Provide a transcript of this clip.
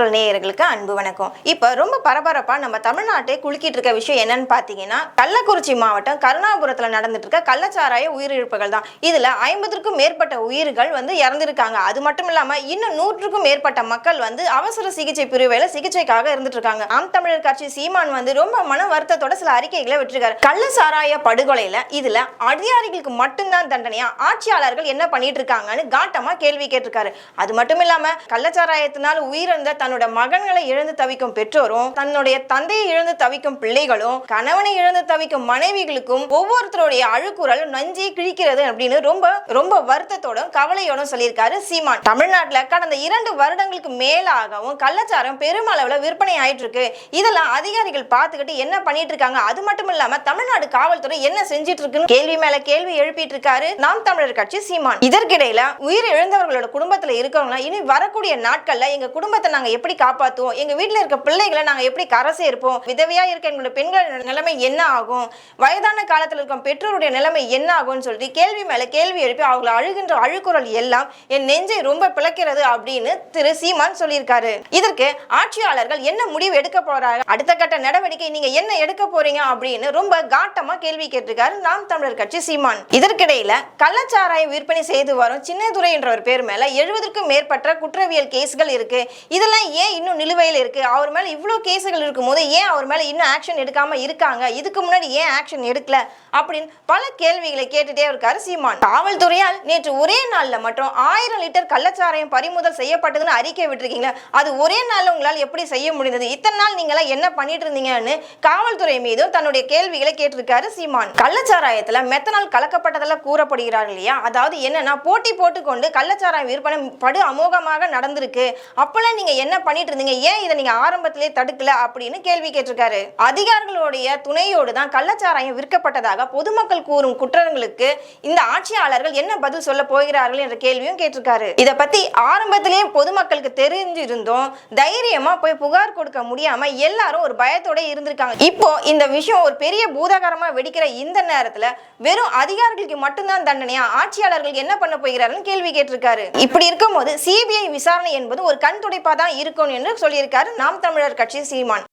குரல் நேயர்களுக்கு அன்பு வணக்கம். இப்போ ரொம்ப பரபரப்பாக நம்ம தமிழ்நாட்டை குலுக்கிட்டு இருக்க விஷயம் என்னன்னு பார்த்தீங்கன்னா கள்ளக்குறிச்சி மாவட்டம் கருணாபுரத்தில் நடந்துட்டு இருக்க கள்ளச்சாராய உயிரிழப்புகள் தான். இதில் ஐம்பதுக்கும் மேற்பட்ட உயிர்கள் வந்து இறந்துருக்காங்க. அது மட்டும் இல்லாமல் இன்னும் நூற்றுக்கும் மேற்பட்ட மக்கள் வந்து அவசர சிகிச்சை பிரிவையில் சிகிச்சைக்காக இருந்துட்டு இருக்காங்க. ஆம் தமிழர் கட்சி சீமான் வந்து ரொம்ப மன வருத்தத்தோட சில அறிக்கைகளை விட்டுருக்காரு. கள்ளச்சாராய படுகொலையில் இதில் அதிகாரிகளுக்கு மட்டும்தான் தண்டனையா? ஆட்சியாளர்கள் என்ன பண்ணிட்டு இருக்காங்கன்னு காட்டமா கேள்வி கேட்டிருக்காரு. அது மட்டும் இல்லாமல் கள்ளச்சாராயத்தினால் உயிரிழந்த தன்னோட மகன்களை இழந்து தவிக்கும் பெற்றோரும் தன்னுடைய தந்தையை இழந்து தவிக்கும் பிள்ளைகளும் கணவனை இழந்து தவிக்கும் மனைவிகளுக்கும் ஒவ்வொருத்தருடைய அழுக்குறல் நஞ்சி கிழிக்கிறது அப்படின்னு ரொம்ப ரொம்ப வருத்தத்தோடும் கவலையோடும் சொல்லியிருக்காரு சீமான். தமிழ்நாட்டில் கடந்த இரண்டு வருடங்களுக்கு மேலாகவும் கள்ளச்சாரம் பெருமளவில் விற்பனை ஆயிட்டு இருக்கு இதெல்லாம் அதிகாரிகள் பார்த்துக்கிட்டு என்ன பண்ணிட்டு இருக்காங்க அது மட்டும் இல்லாம தமிழ்நாடு காவல்துறை என்ன செஞ்சிட்டு இருக்குன்னு கேள்வி மேல கேள்வி எழுப்பிட்டு இருக்காரு நாம் தமிழர் கட்சி சீமான். இதற்கிடையில உயிர் இழந்தவர்களோட குடும்பத்தில் இருக்கவங்க இனி வரக்கூடிய நாட்கள்ல எங்க குடும்பத்தை நாங்க எப்படி காப்பாற்றுவோம் எங்கள் வீட்டில் இருக்க பிள்ளைகளை நாங்கள் எப்படி கரை சேர்ப்போம்? விதவையாக இருக்க எங்களோட பெண்கள் நிலைமை என்ன ஆகும்? வயதான காலத்தில் இருக்கும் பெற்றோருடைய நிலைமை என்ன ஆகும்னு சொல்லிட்டு கேள்வி மேலே கேள்வி எழுப்பி அவங்களை அழுகின்ற அழுக்குறல் எல்லாம் என் நெஞ்சை ரொம்ப பிளக்கிறது அப்படின்னு திரு சீமான் சொல்லியிருக்காரு. இதற்கு ஆட்சியாளர்கள் என்ன முடிவு எடுக்க போறாங்க? அடுத்த கட்ட நடவடிக்கை நீங்க என்ன எடுக்க போறீங்க அப்படின்னு ரொம்ப காட்டமா கேள்வி கேட்டிருக்காரு நாம் தமிழர் கட்சி சீமான். இதற்கிடையில கள்ளச்சாராயம் விற்பனை செய்து வரும் சின்னதுரை என்ற ஒரு பேர் மேல எழுபதற்கும் மேற்பட்ட குற்றவியல் கேஸ்கள் இருக்கு. இதெல்லாம் ஏன் இன்னும் நிலுவையில் இருக்கு? அவர் மேல இவ்வளவு கேஸுகள் இருக்கும்போது ஏன் அவர் மேல இன்னும் ஆக்ஷன் எடுக்காம இருக்காங்க? இதுக்கு முன்னாடி ஏன் ஆக்ஷன் எடுக்கல? அப்படின்னு பல கேள்விகளை கேட்டுட்டே இருக்காரு சீமான். காவல்துறையால் நேற்று ஒரே நாள்ல மற்றும் ஆயிரம் லிட்டர் கள்ளச்சாராயம் பறிமுதல் செய்யப்பட்டதுன்னு அறிக்கை விட்டுருக்கீங்களா அது ஒரே நாள்ல உங்களால் எப்படி செய்ய முடிந்தது? இத்தனை நாள் நீங்களாம் என்ன பண்ணிட்டு இருந்தீங்கன்னு காவல்துறை மீதும் தன்னுடைய கேள்விகளை கேட்டிருக்காரு சீமான். கள்ளச்சாராயத்தில் மெத்தனால் கலக்கப்பட்டதெல்லாம் கூறப்படுகிறார்கள் இல்லையா? அதாவது என்னன்னா போட்டி போட்டுக்கொண்டு கள்ளச்சாராயம் விற்பனை படு அமோகமாக நடந்திருக்கு. அப்பெல்லாம் நீங்க என்ன என்ன பண்ணிட்டு இருந்தீங்க ஏன் இதை நீங்க ஆரம்பத்திலே தடுக்கல? அப்படின்னு கேள்வி கேட்டிருக்காரு. அதிகாரிகளுடைய துணையோடு தான் கள்ளச்சாராயம் விற்கப்பட்டதாக பொதுமக்கள் கூறும் குற்றங்களுக்கு இந்த ஆட்சியாளர்கள் என்ன பதில் சொல்ல போகிறார்கள் என்ற கேள்வியும் கேட்டிருக்காரு. இதை பத்தி ஆரம்பத்திலேயே பொதுமக்களுக்கு தெரிஞ்சிருந்தோம் தைரியமா போய் புகார் கொடுக்க முடியாம எல்லாரும் ஒரு பயத்தோட இருந்திருக்காங்க. இப்போ இந்த விஷயம் ஒரு பெரிய பூதாகரமா வெடிக்கிற இந்த நேரத்துல வெறும் அதிகாரிகளுக்கு மட்டும்தான் தண்டனையா? ஆட்சியாளர்கள் என்ன பண்ண போகிறார்கள் கேள்வி கேட்டிருக்காரு. இப்படி இருக்கும்போது சிபிஐ விசாரணை என்பது ஒரு கண் துடைப்பா தான் இருக்கும் என்று சொல்லியிருக்காரு. நாம் தமிழர் கட்சி சீமான்.